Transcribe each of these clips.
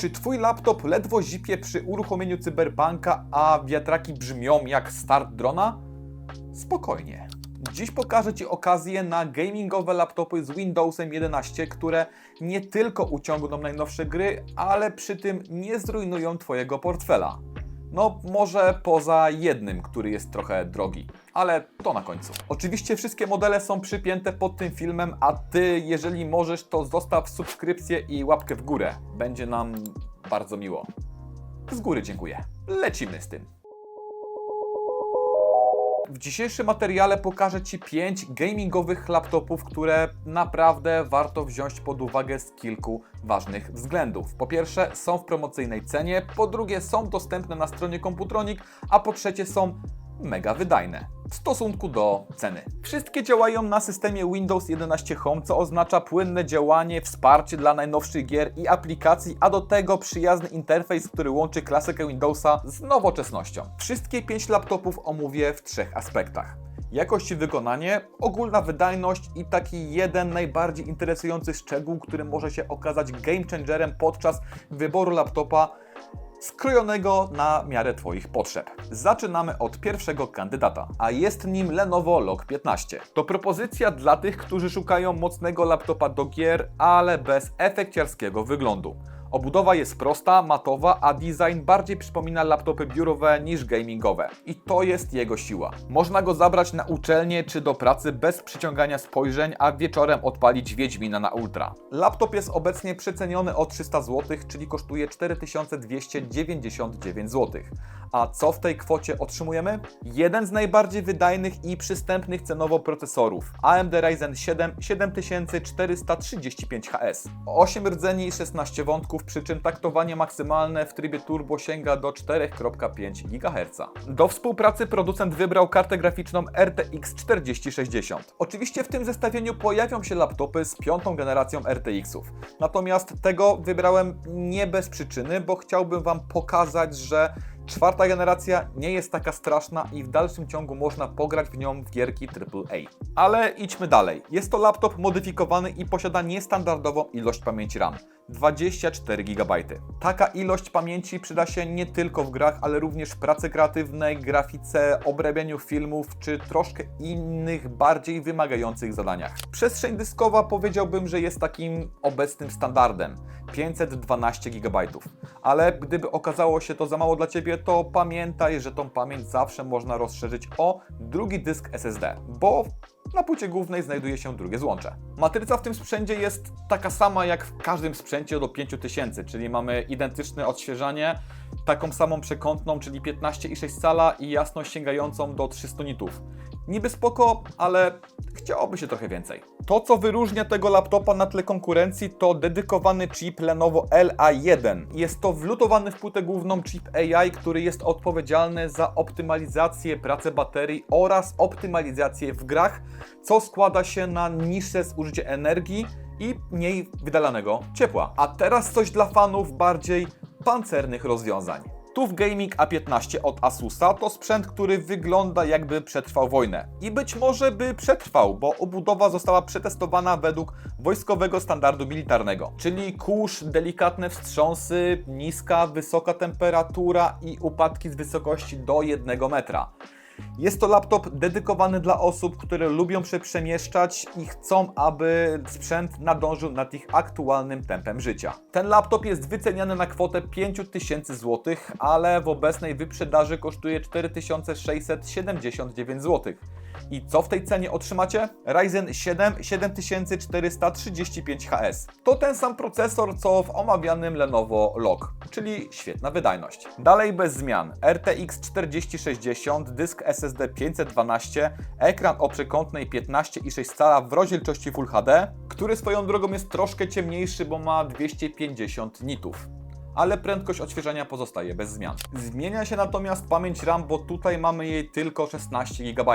Czy twój laptop ledwo zipie przy uruchomieniu cyberbanka, a wiatraki brzmią jak start drona? Spokojnie. Dziś pokażę Ci okazję na gamingowe laptopy z Windowsem 11, które nie tylko uciągną najnowsze gry, ale przy tym nie zrujnują Twojego portfela. No, może poza jednym, który jest trochę drogi, ale to na końcu. Oczywiście wszystkie modele są przypięte pod tym filmem, a Ty, jeżeli możesz, to zostaw subskrypcję i łapkę w górę. Będzie nam bardzo miło. Z góry dziękuję. Lecimy z tym. W dzisiejszym materiale pokażę Ci 5 gamingowych laptopów, które naprawdę warto wziąć pod uwagę z kilku ważnych względów. Po pierwsze, są w promocyjnej cenie, po drugie, są dostępne na stronie Computronic, a po trzecie, są mega wydajne w stosunku do ceny. Wszystkie działają na systemie Windows 11 Home, co oznacza płynne działanie, wsparcie dla najnowszych gier i aplikacji, a do tego przyjazny interfejs, który łączy klasykę Windowsa z nowoczesnością. Wszystkie 5 laptopów omówię w trzech aspektach. Jakość i wykonanie, ogólna wydajność i taki jeden najbardziej interesujący szczegół, który może się okazać game changerem podczas wyboru laptopa skrojonego na miarę Twoich potrzeb. Zaczynamy od pierwszego kandydata, a jest nim Lenovo Log 15. To propozycja dla tych, którzy szukają mocnego laptopa do gier, ale bez efekciarskiego wyglądu. Obudowa jest prosta, matowa, a design bardziej przypomina laptopy biurowe niż gamingowe. I to jest jego siła. Można go zabrać na uczelnię czy do pracy bez przyciągania spojrzeń, a wieczorem odpalić Wiedźmina na ultra. Laptop jest obecnie przeceniony o 300 zł, czyli kosztuje 4299 zł. A co w tej kwocie otrzymujemy? Jeden z najbardziej wydajnych i przystępnych cenowo procesorów AMD Ryzen 7 7435HS. 8 rdzeni i 16 wątków, przy czym taktowanie maksymalne w trybie turbo sięga do 4,5 GHz. Do współpracy producent wybrał kartę graficzną RTX 4060. Oczywiście w tym zestawieniu pojawią się laptopy z piątą generacją RTX-ów. Natomiast tego wybrałem nie bez przyczyny, bo chciałbym Wam pokazać, że Czwarta generacja nie jest taka straszna i w dalszym ciągu można pograć w nią w gierki AAA. Ale idźmy dalej. Jest to laptop modyfikowany i posiada niestandardową ilość pamięci RAM. 24 GB. Taka ilość pamięci przyda się nie tylko w grach, ale również w pracy kreatywnej, grafice, obrabianiu filmów czy troszkę innych, bardziej wymagających zadaniach. Przestrzeń dyskowa powiedziałbym, że jest takim obecnym standardem 512 GB. Ale gdyby okazało się to za mało dla Ciebie, to pamiętaj, że tą pamięć zawsze można rozszerzyć o drugi dysk SSD, bo na płycie głównej znajduje się drugie złącze. Matryca w tym sprzęcie jest taka sama jak w każdym sprzęcie do 5000, czyli mamy identyczne odświeżanie, taką samą przekątną, czyli 15,6 cala i jasność sięgającą do 300 nitów. Niby spoko, ale chciałoby się trochę więcej. To, co wyróżnia tego laptopa na tle konkurencji, to dedykowany chip Lenovo LA1. Jest to wlutowany w płytę główną chip AI, który jest odpowiedzialny za optymalizację pracy baterii oraz optymalizację w grach, co składa się na niższe zużycie energii i mniej wydalanego ciepła. A teraz coś dla fanów bardziej pancernych rozwiązań. TUF Gaming A15 od Asusa to sprzęt, który wygląda jakby przetrwał wojnę. I być może by przetrwał, bo obudowa została przetestowana według wojskowego standardu militarnego. Czyli kurz, delikatne wstrząsy, niska, wysoka temperatura i upadki z wysokości do 1 metra. Jest to laptop dedykowany dla osób, które lubią się przemieszczać i chcą, aby sprzęt nadążył nad ich aktualnym tempem życia. Ten laptop jest wyceniany na kwotę 5000 zł, ale w obecnej wyprzedaży kosztuje 4679 zł. I co w tej cenie otrzymacie? Ryzen 7 7435HS. To ten sam procesor co w omawianym Lenovo Log, czyli świetna wydajność. Dalej bez zmian. RTX 4060, dysk SSD 512, ekran o przekątnej 15,6 cala w rozdzielczości Full HD, który swoją drogą jest troszkę ciemniejszy, bo ma 250 nitów ale prędkość odświeżania pozostaje bez zmian. Zmienia się natomiast pamięć RAM, bo tutaj mamy jej tylko 16 GB.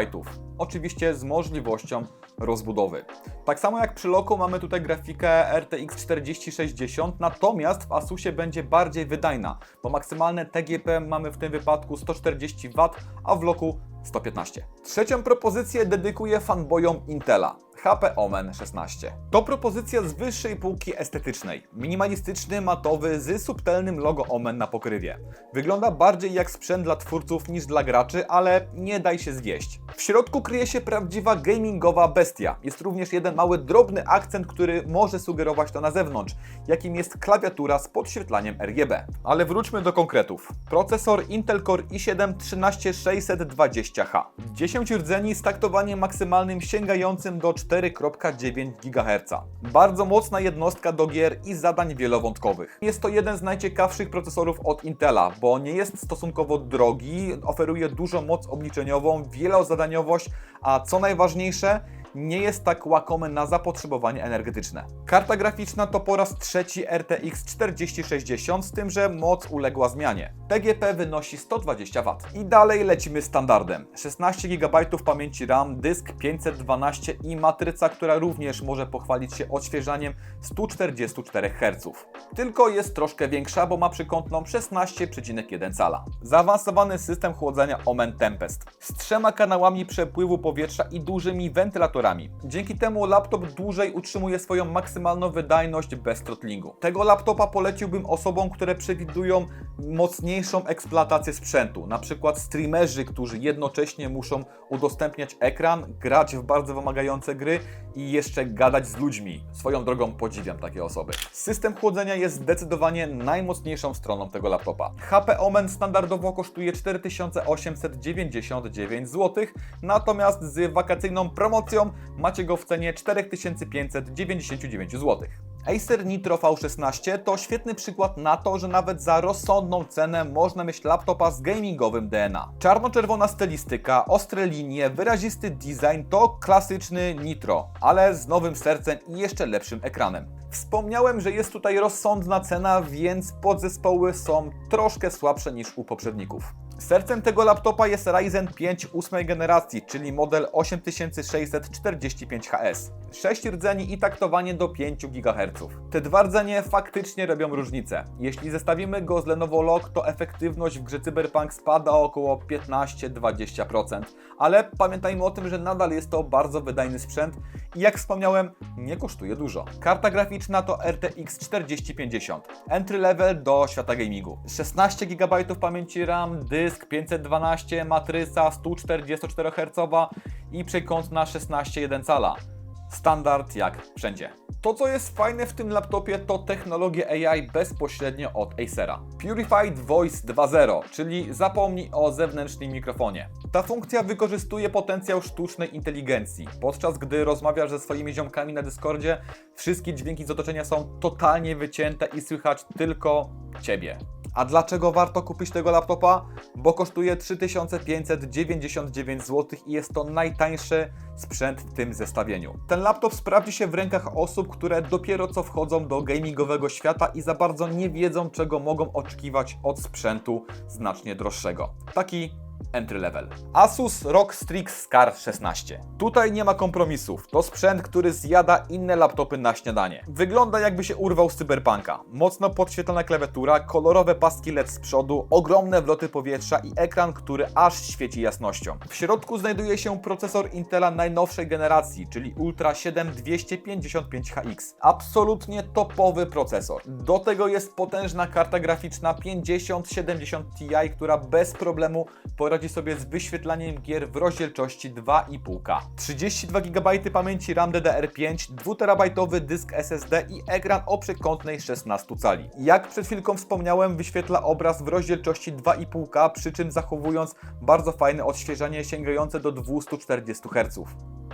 Oczywiście z możliwością rozbudowy. Tak samo jak przy Loku mamy tutaj grafikę RTX 4060, natomiast w Asusie będzie bardziej wydajna, bo maksymalne TGP mamy w tym wypadku 140 W, a w Loku 115. Trzecią propozycję dedykuję fanboyom Intela. HP Omen 16. To propozycja z wyższej półki estetycznej. Minimalistyczny, matowy, z subtelnym logo Omen na pokrywie. Wygląda bardziej jak sprzęt dla twórców niż dla graczy, ale nie daj się zwieść. W środku kryje się prawdziwa gamingowa bestia. Jest również jeden mały drobny akcent, który może sugerować to na zewnątrz, jakim jest klawiatura z podświetlaniem RGB. Ale wróćmy do konkretów. Procesor Intel Core i7 13620H. 10 rdzeni z taktowaniem maksymalnym sięgającym do 4,9 GHz. Bardzo mocna jednostka do gier i zadań wielowątkowych. Jest to jeden z najciekawszych procesorów od Intela, bo nie jest stosunkowo drogi, oferuje dużą moc obliczeniową, wielozadaniowość, a co najważniejsze, nie jest tak łakomy na zapotrzebowanie energetyczne. Karta graficzna to po raz trzeci RTX 4060, z tym, że moc uległa zmianie. PGP wynosi 120 W. I dalej lecimy standardem. 16 GB pamięci RAM, dysk 512 i matryca, która również może pochwalić się odświeżaniem 144 Hz. Tylko jest troszkę większa, bo ma przykątną 16,1 cala. Zaawansowany system chłodzenia Omen Tempest z trzema kanałami przepływu powietrza i dużymi wentylatorami. Dzięki temu laptop dłużej utrzymuje swoją maksymalną wydajność bez throttlingu. Tego laptopa poleciłbym osobom, które przewidują mocniejszą eksploatację sprzętu, na przykład streamerzy, którzy jednocześnie muszą udostępniać ekran, grać w bardzo wymagające gry i jeszcze gadać z ludźmi. Swoją drogą podziwiam takie osoby. System chłodzenia jest zdecydowanie najmocniejszą stroną tego laptopa. HP Omen standardowo kosztuje 4899 zł, natomiast z wakacyjną promocją macie go w cenie 4599 zł. Acer Nitro V16 to świetny przykład na to, że nawet za rozsądną cenę można mieć laptopa z gamingowym DNA. Czarno-czerwona stylistyka, ostre linie, wyrazisty design to klasyczny Nitro, ale z nowym sercem i jeszcze lepszym ekranem. Wspomniałem, że jest tutaj rozsądna cena, więc podzespoły są troszkę słabsze niż u poprzedników. Sercem tego laptopa jest Ryzen 5 ósmej generacji, czyli model 8645HS. 6 rdzeni i taktowanie do 5 GHz. Te dwa rdzenie faktycznie robią różnicę. Jeśli zestawimy go z Lenovo Log, to efektywność w grze Cyberpunk spada o około 15-20%. Ale pamiętajmy o tym, że nadal jest to bardzo wydajny sprzęt i jak wspomniałem, nie kosztuje dużo. Karta graficzna to RTX 4050, entry level do świata gamingu. 16 GB pamięci RAM, dysk 512, matryca 144 Hz i przekątna 16,1 cala. Standard jak wszędzie. To, co jest fajne w tym laptopie, to technologia AI bezpośrednio od Acera. Purified Voice 2.0, czyli zapomnij o zewnętrznym mikrofonie. Ta funkcja wykorzystuje potencjał sztucznej inteligencji. Podczas gdy rozmawiasz ze swoimi ziomkami na Discordzie, wszystkie dźwięki z otoczenia są totalnie wycięte i słychać tylko Ciebie. A dlaczego warto kupić tego laptopa? Bo kosztuje 3599 zł i jest to najtańszy sprzęt w tym zestawieniu. Ten laptop sprawdzi się w rękach osób, które dopiero co wchodzą do gamingowego świata i za bardzo nie wiedzą, czego mogą oczekiwać od sprzętu znacznie droższego. Taki entry level. Asus ROG Strix Scar 16. Tutaj nie ma kompromisów. To sprzęt, który zjada inne laptopy na śniadanie. Wygląda jakby się urwał z cyberpunka. Mocno podświetlona klawiatura, kolorowe paski LED z przodu, ogromne wloty powietrza i ekran, który aż świeci jasnością. W środku znajduje się procesor Intela najnowszej generacji, czyli Ultra 7 255HX. Absolutnie topowy procesor. Do tego jest potężna karta graficzna 5070 Ti, która bez problemu poradzi sobie z wyświetlaniem gier w rozdzielczości 2,5K. 32 GB pamięci RAM DDR5, 2 TB dysk SSD i ekran o przekątnej 16 cali. Jak przed chwilką wspomniałem, wyświetla obraz w rozdzielczości 2,5K, przy czym zachowując bardzo fajne odświeżanie sięgające do 240 Hz.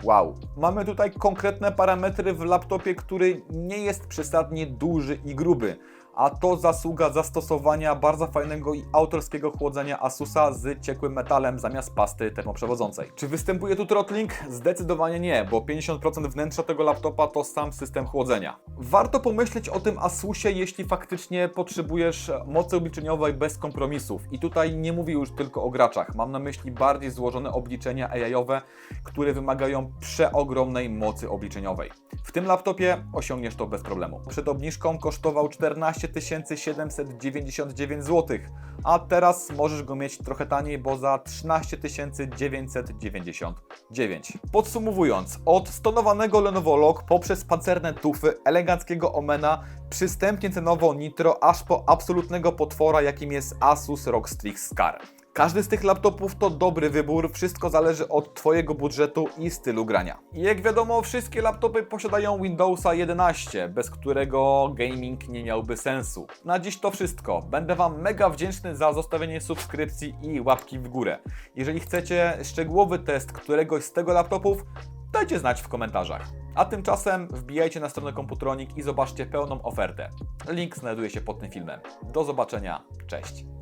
Wow. Mamy tutaj konkretne parametry w laptopie, który nie jest przesadnie duży i gruby a to zasługa zastosowania bardzo fajnego i autorskiego chłodzenia Asusa z ciekłym metalem zamiast pasty termoprzewodzącej. Czy występuje tu throttling? Zdecydowanie nie, bo 50% wnętrza tego laptopa to sam system chłodzenia. Warto pomyśleć o tym Asusie, jeśli faktycznie potrzebujesz mocy obliczeniowej bez kompromisów. I tutaj nie mówię już tylko o graczach, mam na myśli bardziej złożone obliczenia AI-owe, które wymagają przeogromnej mocy obliczeniowej. W tym laptopie osiągniesz to bez problemu. Przed obniżką kosztował 14 13 799 zł, a teraz możesz go mieć trochę taniej, bo za 13 999. Podsumowując, od stonowanego Lenovo Log poprzez pancerne tufy, eleganckiego Omena, przystępnie cenowo Nitro, aż po absolutnego potwora, jakim jest Asus ROG Strix Scar. Każdy z tych laptopów to dobry wybór, wszystko zależy od Twojego budżetu i stylu grania. Jak wiadomo, wszystkie laptopy posiadają Windowsa 11, bez którego gaming nie miałby sensu. Na dziś to wszystko. Będę Wam mega wdzięczny za zostawienie subskrypcji i łapki w górę. Jeżeli chcecie szczegółowy test któregoś z tego laptopów, dajcie znać w komentarzach. A tymczasem wbijajcie na stronę Komputronik i zobaczcie pełną ofertę. Link znajduje się pod tym filmem. Do zobaczenia, cześć!